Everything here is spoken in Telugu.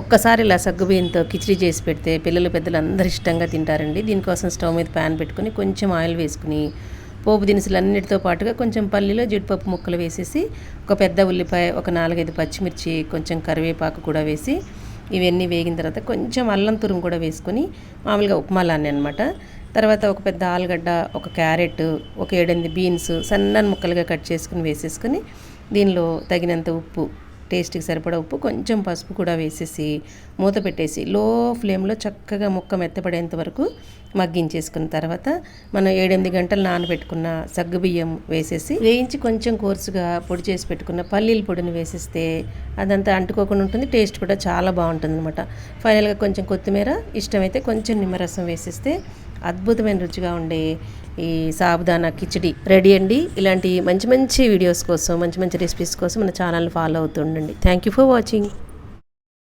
ఒక్కసారి ఇలా సగ్గుబియ్యంతో కిచిడి చేసి పెడితే పిల్లలు పెద్దలు అందరు ఇష్టంగా తింటారండి. దీనికోసం స్టవ్ మీద ప్యాన్ పెట్టుకుని కొంచెం ఆయిల్ వేసుకుని పోపు దినుసులన్నిటితో పాటుగా కొంచెం పల్లీలో జీడిపప్పు ముక్కలు వేసేసి ఒక పెద్ద ఉల్లిపాయ ఒక నాలుగైదు పచ్చిమిర్చి కొంచెం కరివేపాకు కూడా వేసి ఇవన్నీ వేగిన తర్వాత కొంచెం అల్లం తురుము కూడా వేసుకొని మామూలుగా ఉప్మాలాన్ని అనమాట తర్వాత ఒక పెద్ద ఆలుగడ్డ ఒక క్యారెట్ ఒక ఏడెనిమిది బీన్స్ సన్నని ముక్కలుగా కట్ చేసుకుని వేసేసుకొని దీనిలో తగినంత ఉప్పు టేస్ట్కి సరిపడా ఉప్పు కొంచెం పసుపు కూడా వేసేసి మూత పెట్టేసి లో ఫ్లేమ్లో చక్కగా ముక్క మెత్తపడేంత వరకు మగ్గించేసుకున్న తర్వాత మనం ఏడెనిమిది గంటలు నానబెట్టుకున్న సగ్గుబియ్యం వేసేసి వేయించి కొంచెం కోర్సుగా పొడి చేసి పెట్టుకున్న పల్లీల పొడిని వేసేస్తే అదంతా అంటుకోకుండా ఉంటుంది టేస్ట్ కూడా చాలా బాగుంటుంది అనమాట ఫైనల్గా కొంచెం కొత్తిమీర ఇష్టమైతే కొంచెం నిమ్మరసం వేసేస్తే అద్భుతమైన రుచిగా ఉండే ఈ సాబుదానా కిచడి రెడీ అండి. ఇలాంటి మంచి మంచి వీడియోస్ కోసం మంచి మంచి రెసిపీస్ కోసం మన channel follow అవుతుండండి. Thank you for watching